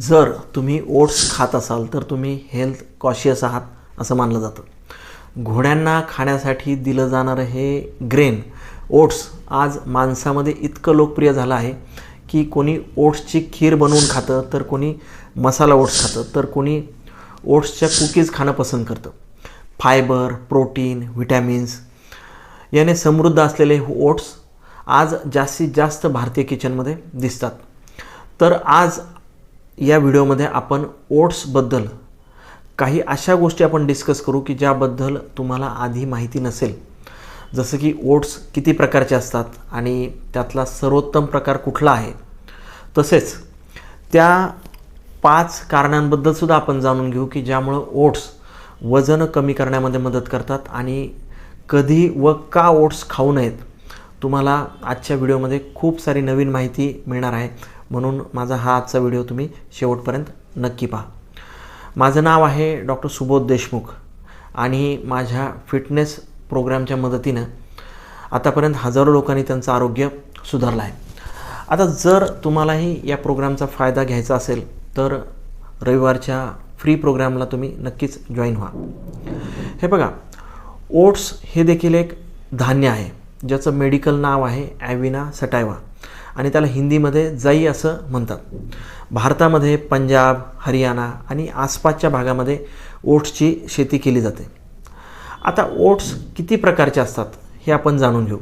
जर तुम्ही ओट्स खात असाल तर तुम्ही हेल्थ कॉशियस आहात असं मानलं जातं. घोड्यांना खाण्यासाठी दिलं जाणारं हे ग्रेन ओट्स आज माणसामध्ये इतकं लोकप्रिय झालं आहे की कोणी ओट्सची खीर बनवून खातं तर कोणी मसाला ओट्स खातं तर कोणी ओट्सच्या कुकीज खाणं पसंत करतं. फायबर प्रोटीन व्हिटॅमिन्स याने समृद्ध असलेले ओट्स आज जास्तीत जास्त भारतीय किचनमध्ये दिसतात. तर आज या व्हिडिओमध्ये आपण ओट्सबद्दल काही अशा गोष्टी आपण डिस्कस करू की ज्याबद्दल तुम्हाला आधी माहिती नसेल. जसं की ओट्स किती प्रकारचे असतात आणि त्यातला सर्वोत्तम प्रकार कुठला आहे. तसेच त्या पाच कारणांबद्दलसुद्धा आपण जाणून घेऊ की ज्यामुळं ओट्स वजन कमी करण्यामध्ये मदत करतात आणि कधी व का ओट्स खाऊ नयेत. तुम्हाला आजच्या व्हिडिओमध्ये खूप सारी नवीन माहिती मिळणार आहे. म्हणून माझा हा आजचा व्हिडिओ तुम्ही शेवटपर्यंत नक्की पहा. माझं नाव आहे डॉक्टर सुबोध देशमुख आणि माझ्या फिटनेस प्रोग्रामच्या मदतीनं आतापर्यंत हजारो लोकांनी त्यांचं आरोग्य सुधारलं आहे. आता जर तुम्हालाही या प्रोग्रामचा फायदा घ्यायचा असेल तर रविवारच्या फ्री प्रोग्रामला तुम्ही नक्कीच जॉईन व्हा. हे बघा ओट्स हे देखील एक धान्य आहे ज्याचं मेडिकल नाव आहे ॲविना सटायवा. आणि त्याला हिंदीमध्ये जाई असं म्हणतात. भारतामध्ये पंजाब हरियाणा आणि आसपासच्या भागामध्ये ओट्सची शेती केली जाते. आता ओट्स किती प्रकारचे असतात हे आपण जाणून घेऊ.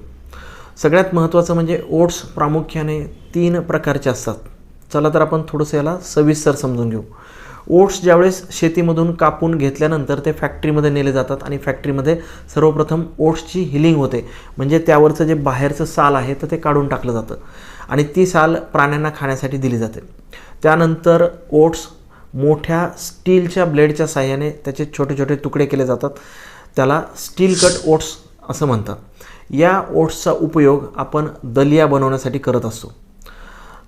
सगळ्यात महत्त्वाचं म्हणजे ओट्स प्रामुख्याने तीन प्रकारचे असतात. चला तर आपण थोडंसं याला सविस्तर समजून घेऊ. ओट्स ज्यावेळेस शेतीमधून कापून घेतल्यानंतर ते फॅक्टरीमध्ये नेले जातात आणि फॅक्टरीमध्ये सर्वप्रथम ओट्सची हिलिंग होते. म्हणजे त्यावरचं जे बाहेरचं साल आहे तर ते काढून टाकलं जातं. आणि ती साल प्राण्यांना खाण्यासाठी दिली जाते. त्यानंतर ओट्स मोठ्या स्टीलच्या ब्लेडच्या साह्याने त्याचे छोटे छोटे तुकडे केले जातात. त्याला स्टील कट ओट्स असं म्हणतात. या ओट्सचा उपयोग आपण दलिया बनवण्यासाठी करत असतो.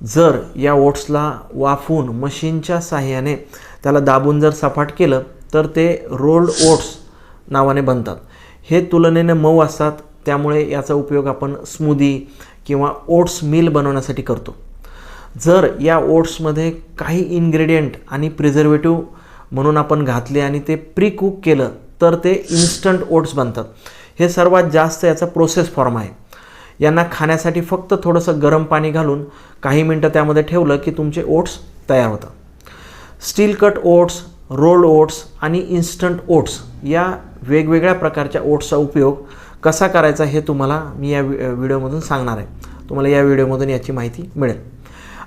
जर या ओट्सला वाफून मशीनच्या साह्याने त्याला दाबून जर सपाट केलं तर ते रोल्ड ओट्स नावाने बनतात. हे तुलनेने मऊ असतात. त्यामुळे याचा उपयोग आपण स्मूदी किंवा ओट्स मिल बनवण्यासाठी करतो. जर या ओट्समध्ये काही इन्ग्रेडियंट आणि प्रिझर्वेटिव्ह म्हणून आपण घातले आणि ते प्री कुक केलं तर ते इन्स्टंट ओट्स बनतात. हे सर्वात जास्त याचा प्रोसेस फॉर्म आहे. यांना खाण्यासाठी फक्त थोडंसं गरम पाणी घालून काही मिनटं त्यामध्ये ठेवलं की तुमचे ओट्स तयार होतात. Steel cut oats rolled oats आणि इन्स्टंट ओट्स या वेगवेगळ्या प्रकारच्या ओट्सचा उपयोग कसा करायचा हे तुम्हाला मी या व्हिडिओमधून सांगणार आहे. तुम्हाला या व्हिडिओमधून याची माहिती मिळेल.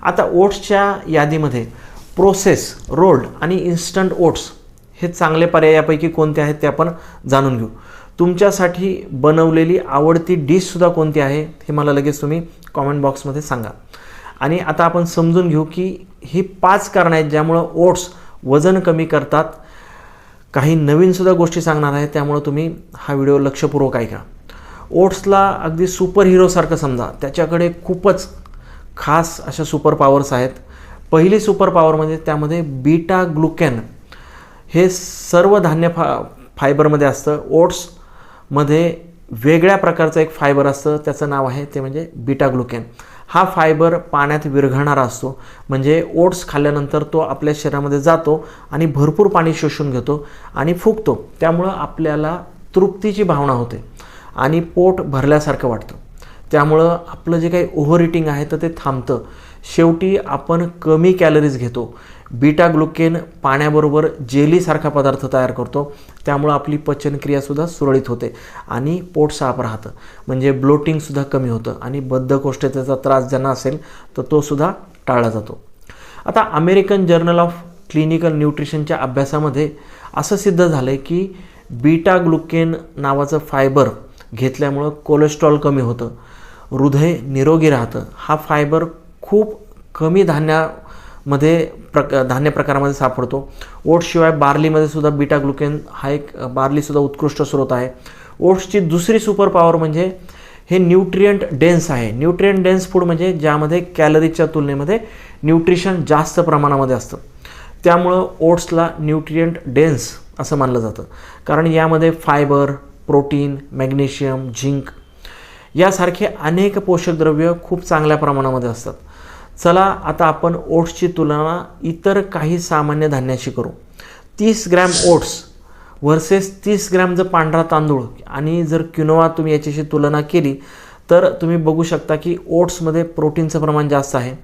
आता ओट्सच्या यादीमध्ये प्रोसेस रोल्ड आणि इन्स्टंट ओट्स हे चांगले पर्यायापैकी कोणते आहेत ते आपण जाणून घेऊ. तुमच्यासाठी बनवलेली आवडती डिशसुद्धा कोणती आहे हे मला लगेच तुम्ही कॉमेंट बॉक्समध्ये सांगा. आणि आता आपण समजून घेऊ की ही पाच कारणं आहेत ज्यामुळं ओट्स वजन कमी करतात काही नवीनसुद्धा गोष्टी सांगणार आहे त्यामुळं तुम्ही हा व्हिडिओ लक्षपूर्वक ऐका. ओट्सला अगदी सुपर हिरोसारखं समजा त्याच्याकडे खूपच खास अशा सुपर पॉवर्स आहेत. पहिली सुपर पॉवर म्हणजे त्यामध्ये बीटा ग्लुकॅन हे सर्व धान्य फा फायबरमध्ये असतं. ओट्समध्ये वेगळ्या प्रकारचं एक फायबर असतं त्याचं नाव आहे ते म्हणजे बीटा ग्लुकॅन हा फायबर पाण्यात विरघळणारा असतो. म्हणजे ओट्स खाल्ल्यानंतर तो आपल्या शरीरामध्ये जातो आणि भरपूर पाणी शोषून घेतो आणि फुगतो. त्यामुळं आपल्याला तृप्तीची भावना होते आणि पोट भरल्यासारखं वाटतं. त्यामुळं आपलं जे काही ओव्हर इटिंग आहे तर ते थांबतं. शेवटी आपण कमी कॅलरीज घेतो. बीटा ग्लुकेन पाण्याबरोबर जेलीसारखा पदार्थ तयार करतो. त्यामुळं आपली पचनक्रियासुद्धा सुरळीत होते आणि पोट साफ राहतं. म्हणजे ब्लोटिंगसुद्धा कमी होतं आणि बद्धकोष्ठतेचा त्रास ज्यांना असेल तर तोसुद्धा टाळला जातो. आता अमेरिकन जर्नल ऑफ क्लिनिकल न्यूट्रिशनच्या अभ्यासामध्ये असं सिद्ध झालं आहे की बीटा ग्लुकेन नावाचं फायबर घेतल्यामुळं कोलेस्ट्रॉल कमी होतं. हृदय निरोगी राहतं. हा फायबर खूप कमी मध्ये प्रक धान्य प्रकारामध्ये सापडतो. ओट्सशिवाय बार्लीमध्ये सुद्धा बीटा ग्लुकेन हा एक बार्लीसुद्धा उत्कृष्ट स्रोत आहे. ओट्सची दुसरी सुपर पॉवर म्हणजे हे न्यूट्रियंट डेन्स आहे. न्यूट्रियंट डेन्स फूड म्हणजे ज्यामध्ये कॅलरीच्या तुलनेमध्ये न्यूट्रिशन जास्त प्रमाणामध्ये असतं. त्यामुळं ओट्सला न्यूट्रियंट डेन्स असं मानलं जातं. कारण यामध्ये फायबर प्रोटीन मॅग्नेशियम झिंक यासारखे अनेक पोषक द्रव्य खूप चांगल्या प्रमाणामध्ये असतात. चला आता आपण ओट्सची तुलना इतर काही सामान्य धान्याशी करू. तीस ग्रॅम ओट्स वर्सेस तीस ग्रॅम जर पांढरा तांदूळ आणि जर क्युनोवा तुम्ही याच्याशी तुलना केली तर तुम्ही बघू शकता की ओट्समध्ये प्रोटीनचं प्रमाण जास्त आहे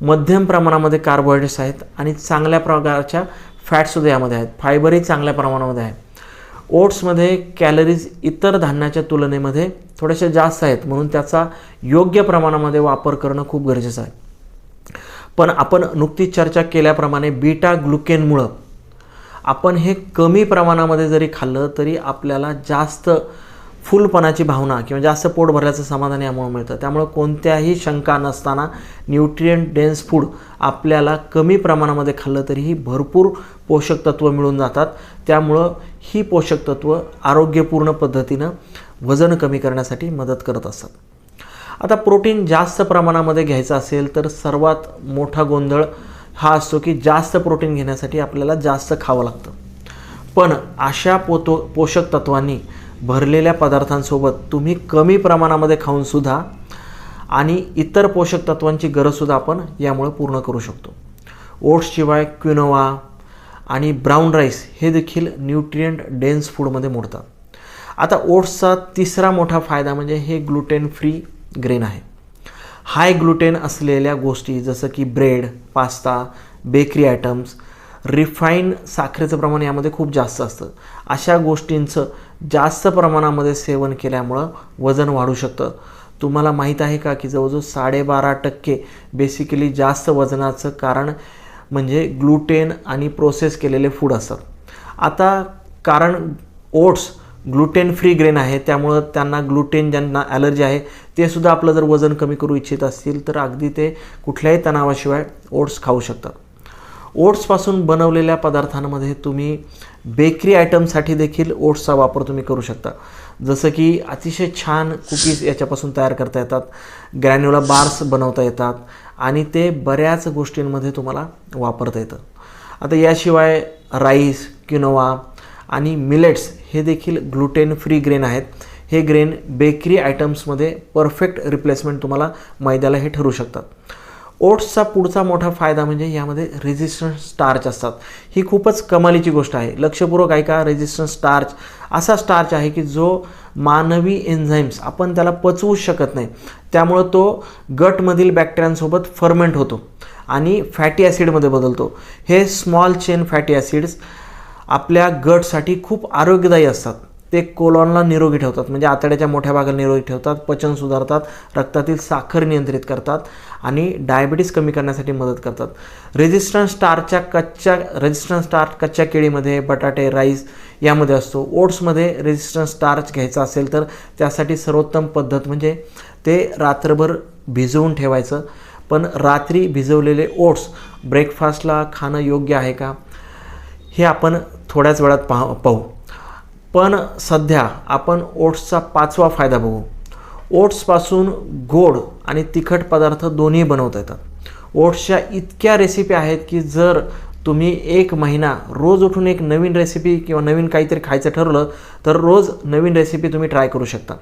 मध्यम प्रमाणामध्ये कार्बोहायड्रेट्स आहेत आणि चांगल्या प्रकारच्या फॅट्ससुद्धा यामध्ये आहेत. फायबरही चांगल्या प्रमाणामध्ये आहे. ओट्समध्ये कॅलरीज इतर धान्याच्या तुलनेमध्ये थोड्याशा जास्त आहेत म्हणून त्याचा योग्य प्रमाणामध्ये वापर करणं खूप गरजेचं आहे. पण आपण नुकतीच चर्चा केल्याप्रमाणे बीटा ग्लुकेनमुळं आपण हे कमी प्रमाणामध्ये जरी खाल्लं तरी आपल्याला जास्त फुलपणाची भावना किंवा जास्त पोट भरल्याचं समाधान यामुळे मिळतं. त्यामुळं कोणत्याही शंका नसताना न्यूट्रियंट डेन्स फूड आपल्याला कमी प्रमाणामध्ये खाल्लं तरीही भरपूर पोषक तत्त्व मिळून जातात. त्यामुळं ही पोषक तत्त्व आरोग्यपूर्ण पद्धतीनं वजन कमी करण्यासाठी मदत करत असतात. आता प्रोटीन जास्त प्रमाणामध्ये घ्यायचं असेल तर सर्वात मोठा गोंधळ हा असतो की जास्त प्रोटीन घेण्यासाठी आपल्याला जास्त खावं लागतं. पण अशा पोतो पोषक तत्वांनी भरलेल्या पदार्थांसोबत तुम्ही कमी प्रमाणामध्ये खाऊनसुद्धा आणि इतर पोषक तत्वांची गरजसुद्धा आपण यामुळे पूर्ण करू शकतो. ओट्सशिवाय क्विनोवा आणि ब्राऊन राईस हे देखील न्यूट्रियंट डेन्स फूडमध्ये मोडतात. आता ओट्सचा तिसरा मोठा फायदा म्हणजे हे ग्लुटेन फ्री ग्रेन आहे. हाय ग्लुटेन असलेल्या गोष्टी जसं की bread pasta bakery items refine साखरेचं प्रमाण यामध्ये खूप जास्त असतं. अशा गोष्टींचं जास्त प्रमाणामध्ये सेवन केल्यामुळं वजन वाढू शकतं. तुम्हाला माहीत आहे का की जवळजवळ साडेबारा टक्के बेसिकली जास्त वजनाचं कारण म्हणजे ग्लुटेन आणि प्रोसेस केलेले फूड असतात आता कारण ओट्स ग्लुटेन फ्री ग्रेन आहे त्यामुळं त्यांना ग्लुटेन ज्यांना ॲलर्जी आहे ते सुद्धा आपलं जर वजन कमी करू इच्छित असतील तर अगदी ते कुठल्याही तणावाशिवाय ओट्स खाऊ शकतात. ओट्सपासून बनवलेल्या पदार्थांमध्ये तुम्ही बेकरी आयटमसाठी देखील ओट्सचा वापर तुम्ही करू शकता. जसं की अतिशय छान कुकीज याच्यापासून तयार करता येतात ग्रॅन्युला बार्स बनवता येतात आणि ते बऱ्याच गोष्टींमध्ये तुम्हाला वापरता येतं. आता याशिवाय राईस किनोवा आणि मिलेट्स हे देखील ग्लुटेन फ्री ग्रेन आहेत. हे ग्रेन बेकरी आयटम्समध्ये परफेक्ट रिप्लेसमेंट तुम्हाला मैद्याला हे ठरू शकतात. ओट्सचा पुढचा मोठा फायदा म्हणजे यामध्ये रेझिस्टन्स स्टार्च असतात. ही खूपच कमालीची गोष्ट आहे. लक्षपूर्वक ऐका रेझिस्टन्स स्टार्च असा स्टार्च आहे की जो मानवी एन्झाईम्स आपण त्याला पचवूच शकत नाही. त्यामुळं तो गटमधील बॅक्टेरियांसोबत फर्मेंट होतो आणि फॅटी ॲसिडमध्ये बदलतो. हे स्मॉल चेन फॅटी ॲसिड्स आपल्या गटसाठी खूप आरोग्यदायी असतात. ते कोलॉनला निरोगी ठेवतात. म्हणजे आतड्याच्या मोठ्या भागाला निरोगी ठेवतात पचन सुधारतात रक्तातील साखर नियंत्रित करतात आणि डायबिटीस कमी करण्यासाठी मदत करतात. रेजिस्टन्स स्टारच्या कच्च्या रेजिस्टन्स स्टार कच्च्या केळीमध्ये बटाटे राईस यामध्ये असतो. ओट्समध्ये रेजिस्टन्स स्टार्च घ्यायचा असेल तर त्यासाठी सर्वोत्तम पद्धत म्हणजे ते रात्रभर भिजवून ठेवायचं. पण रात्री भिजवलेले ओट्स ब्रेकफास्टला खाणं योग्य आहे का? हे आपण थोड्याच वेळात पाह पाहू. पण सध्या आपण ओट्सचा पाचवा फायदा बघू. ओट्सपासून गोड आणि तिखट पदार्थ दोन्ही बनवता येतात. ओट्सच्या इतक्या रेसिपी आहेत की जर तुम्ही एक महिना रोज उठून एक नवीन रेसिपी किंवा नवीन काहीतरी खायचं ठरवलं तर रोज नवीन रेसिपी तुम्ही ट्राय करू शकता.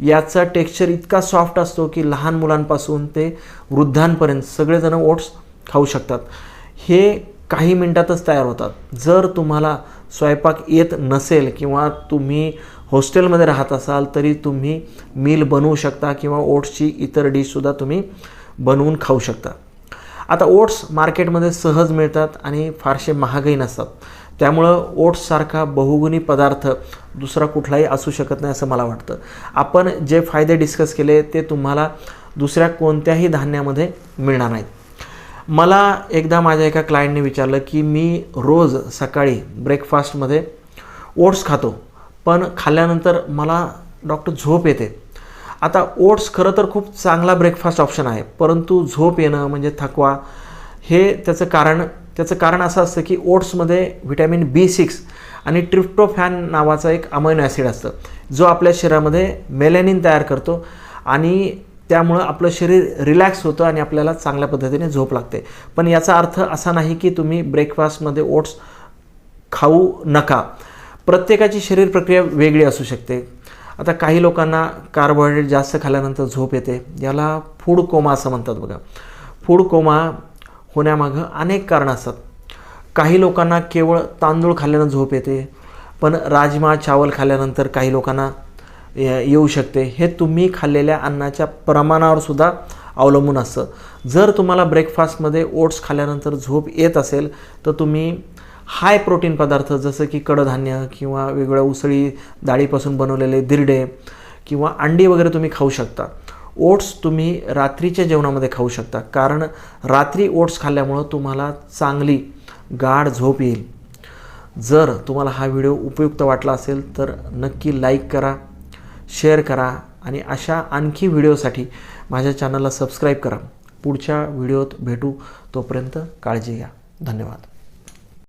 याचा टेक्स्चर इतका सॉफ्ट असतो की लहान मुलांपासून ते वृद्धांपर्यंत सगळेजण ओट्स खाऊ शकतात. हे काही मिनटातच तयार होतात. जर तुम्हाला स्वयंपाक येत नसेल किंवा तुम्ही हॉस्टेलमध्ये राहत असाल तरी तुम्ही मील बनवू शकता किंवा ओट्सची इतर डिशसुद्धा तुम्ही बनवून खाऊ शकता. आता ओट्स मार्केटमध्ये सहज मिळतात आणि फारसे महागही नसतात. त्यामुळं ओट्ससारखा बहुगुणी पदार्थ दुसरा कुठलाही असू शकत नाही असं मला वाटतं. आपण जे फायदे डिस्कस केले ते तुम्हाला दुसऱ्या कोणत्याही धान्यामध्ये मिळणार नाहीत. मला एकदा माझ्या एका क्लायंटने विचारलं की मी रोज सकाळी ब्रेकफास्टमध्ये ओट्स खातो पण खाल्ल्यानंतर मला डॉक्टर झोप येते. आता ओट्स खरं तर खूप चांगला ब्रेकफास्ट ऑप्शन आहे परंतु झोप येणं म्हणजे थकवा हे त्याचं कारण त्याचं कारण असं असतं की ओट्समध्ये व्हिटॅमिन बी सिक्स आणि ट्रिप्टोफॅन नावाचा एक अमायनो ॲसिड असतं जो आपल्या शरीरामध्ये मेलॅनिन तयार करतो आणि त्यामुळं आपलं शरीर रिलॅक्स होतं आणि आपल्याला चांगल्या पद्धतीने झोप लागते. पण याचा अर्थ असा नाही की तुम्ही ब्रेकफास्टमध्ये ओट्स खाऊ नका. प्रत्येकाची शरीर प्रक्रिया वेगळी असू शकते. आता काही लोकांना कार्बोहायड्रेट जास्त खाल्ल्यानंतर झोप येते. याला फूड कोमा असं म्हणतात बघा. फूड कोमा होण्यामागं अनेक कारणं असतात. काही लोकांना केवळ तांदूळ खाल्ल्यानं झोप येते. पण राजमा चावल खाल्ल्यानंतर काही लोकांना येऊ शकते. हे तुम्ही खाल्लेल्या अन्नाच्या प्रमाणावर सुद्धा अवलंबून असतं. जर तुम्हाला ब्रेकफास्टमध्ये ओट्स खाल्ल्यानंतर झोप येत असेल तर तुम्ही हाय प्रोटीन पदार्थ जसं की कडधान्य किंवा वेगवेगळ्या उसळी डाळीपासून बनवलेले दिरडे किंवा अंडी वगैरे तुम्ही खाऊ शकता. ओट्स तुम्ही रात्रीच्या जेवणामध्ये खाऊ शकता. कारण रात्री ओट्स खाल्ल्यामुळं तुम्हाला चांगली गाढ झोप येईल. जर तुम्हाला हा व्हिडिओ उपयुक्त वाटला असेल तर नक्की लाईक करा. शेअर करा आणि अशा आणखी व्हिडिओसाठी माझ्या चॅनलला सबस्क्राईब करा. पुढच्या व्हिडिओत भेटू. तोपर्यंत काळजी घ्या. धन्यवाद.